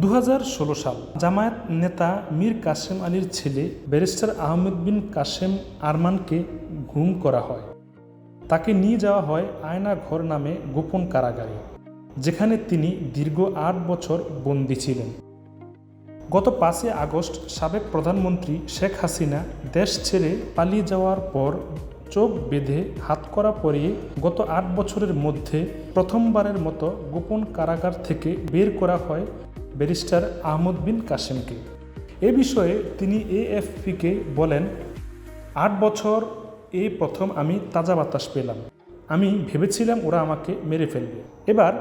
দু হাজার ষোলো সাল জামায়াত নেতা মীর কাসেম আলীর ছেলে ব্যারিস্টার আহমেদ বিন কাসেম আরমানকে গুম করা হয়। তাকে নিয়ে যাওয়া হয় আয়না ঘর নামে গোপন কারাগারে, যেখানে তিনি দীর্ঘ আট বছর বন্দী ছিলেন। গত পাঁচই আগস্ট সাবেক প্রধানমন্ত্রী শেখ হাসিনা দেশ ছেড়ে পালিয়ে যাওয়ার পর চোখ বেঁধে হাতকড়া পরিয়ে গত আট বছরের মধ্যে প্রথমবারের মতো গোপন কারাগার থেকে বের করা হয় ব্যারিস্টার আহমদ বিন কাসেমকে। এ বিষয়ে তিনি এএফপিকে বলেন, আট বছর এই প্রথম আমি তাজা বাতাস পেলাম। আমি ভেবেছিলাম ওরা আমাকে মেরে ফেলবে। এবার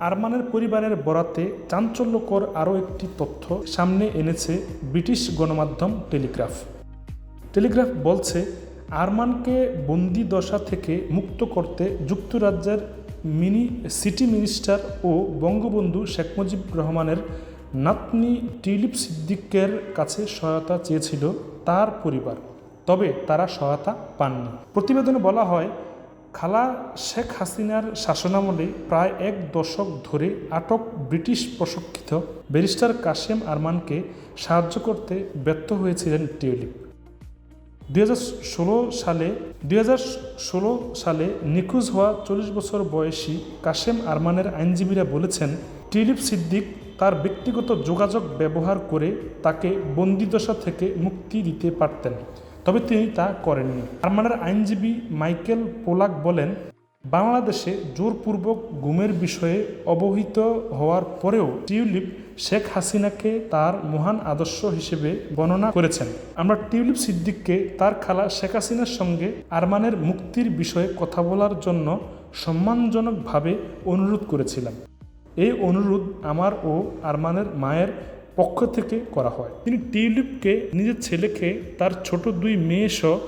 আরমানের পরিবারের বরাতে চাঞ্চল্যকর আরও একটি তথ্য সামনে এনেছে ব্রিটিশ গণমাধ্যম টেলিগ্রাফ। টেলিগ্রাফ বলছে, আরমানকে বন্দি দশা থেকে মুক্ত করতে যুক্তরাজ্যের মিনি, সিটি মিনিস্টার ও বঙ্গবন্ধু শেখ মুজিব রহমানের নাতনি টিলিপ সিদ্দিকের কাছে সহায়তা চেয়েছিল তার পরিবার, তবে তারা সহায়তা পাননি। প্রতিবেদনে বলা হয়, খালা শেখ হাসিনার শাসনামলে প্রায় এক দশক ধরে আটক ব্রিটিশ প্রশিক্ষিত ব্যারিস্টার কাশেম আরমানকে সাহায্য করতে ব্যর্থ হয়েছিলেন টিউলিপ দুই হাজার ষোলো সালে, দুই হাজার ষোলো সালে নিখোঁজ হওয়া চল্লিশ বছর বয়সী কাশেম আরমানের আইনজীবীরা বলেছেন, টিলিপ সিদ্দিক তার ব্যক্তিগত যোগাযোগ ব্যবহার করে তাকে বন্দিদশা থেকে মুক্তি দিতে পারতেন। তবে তিনি তা করেননি। আরমানের আইনজীবী মাইকেল পোলাক বলেন বাংলাদেশে জোরপূর্বক গুমের বিষয়ে অবহিত হওয়ার পরেও টিউলিপ শেখ হাসিনাকে তার মহান আদর্শ হিসেবে বর্ণনা করেছেন। আমরা টিউলিপ সিদ্দিককে তার খালা শেখ হাসিনার সঙ্গে আরমানের মুক্তির বিষয়ে কথা বলার জন্য সম্মানজনকভাবে অনুরোধ করেছিলাম। এই অনুরোধ আমার ও আরমানের মায়ের পক্ষ থেকে করা হয়। তিনি টিউলিপকে নিজের ছেলেকে তার ছোট দুই মেয়ে সহ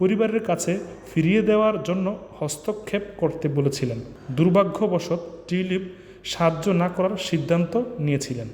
পরিবারের কাছে ফিরিয়ে দেওয়ার জন্য হস্তক্ষেপ করতে বলেছিলেন। দুর্ভাগ্যবশত টিউলিপ সাহায্য না করার সিদ্ধান্ত নিয়েছিলেন।